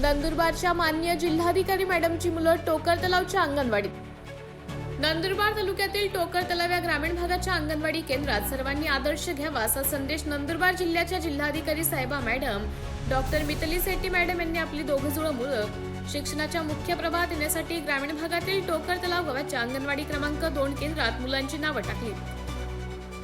नंदुरबारच्या मान्य जिल्हाधिकारी मॅडमची मुलं टोकर तलावच्या अंगणवाडीत. नंदुरबार तालुक्यातील टोकर तलाव या ग्रामीण भागाच्या अंगणवाडी केंद्रात सर्वांनी आदर्श घ्यावा असा संदेश नंदुरबार जिल्ह्याच्या जिल्हाधिकारी साहेबा madam doctor Mitali Setty madam यांनी आपली दोघं जुळं मुलं शिक्षणाच्या मुख्य प्रवाहात येण्यासाठी ग्रामीण भागातील टोकर तलाव गावाच्या अंगणवाडी क्रमांक दोन केंद्रात मुलांची नावं टाकली.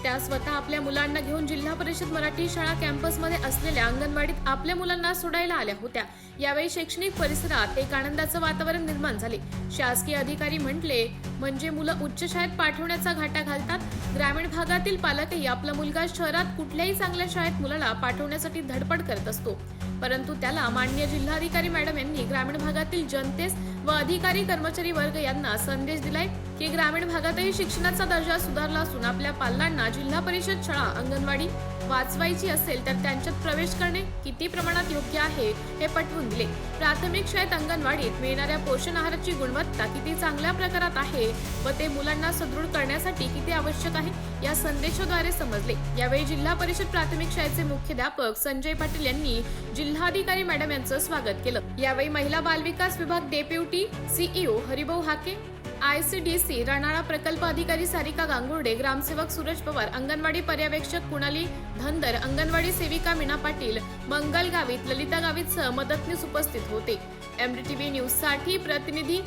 त्या स्वतः आपल्या मुलांना घेऊन जिल्हा परिषद मराठी शाळा कॅम्पसमध्ये असलेल्या अंगणवाडीत आपल्या मुलांना सोडायला आल्या होत्या. यावेळी शैक्षणिक परिसरात एक आनंदाचं वातावरण निर्माण झाले. शासकीय अधिकारी म्हटले म्हणजे मुलं उच्च शाळेत पाठवण्याचा घाटा घालतात. ग्रामीण भागातील पालकही आपला मुलगा शहरात कुठल्याही चांगल्या शाळेत मुलाला पाठवण्यासाठी धडपड करत असतो. परंतु त्याला मान्य जिल्हाधिकारी मॅडम यांनी ग्रामीण भागातील जनतेस व अधिकारी कर्मचारी वर्ग यांना संदेश दिलाय की ग्रामीण भागातही शिक्षणाचा दर्जा सुधारला असून आपल्या पालकांना जिल्हा परिषद शाळा अंगणवाडी वाचवायची असेल तर त्यांच्यात प्रवेश करणे किती प्रमाणात योग्य आहे हे पटवून दिले. प्राथमिक शाळेत अंगणवाडीत मिळणाऱ्या पोषण आहाराची गुणवत्ता किती चांगल्या प्रकारात आहे व ते मुलांना सदृढ करण्यासाठी किती आवश्यक आहे या संदेशाद्वारे समजले. यावेळी जिल्हा परिषद प्राथमिक शाळेचे मुख्याध्यापक संजय पाटील यांनी जिल्हाधिकारी मॅडम यांचं स्वागत केलं. यावेळी महिला बालविकास विभाग deputy CEO Haribhau Hake I C D C Ranala प्रकल्प अधिकारी सारिका गांगुर्डे ग्रामसेवक सूरज पवार अंगणवाडी पर्यवेक्षक कुणाली धनदर अंगणवाडी सेविका मीना पाटील मंगल गावित ललिता गावित सह मदतनीस उपस्थित होते. एमडीटीव्ही न्यूजसाठी प्रतिनिधी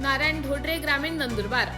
नारायण ढोडरे ग्रामीण नंदुरबार.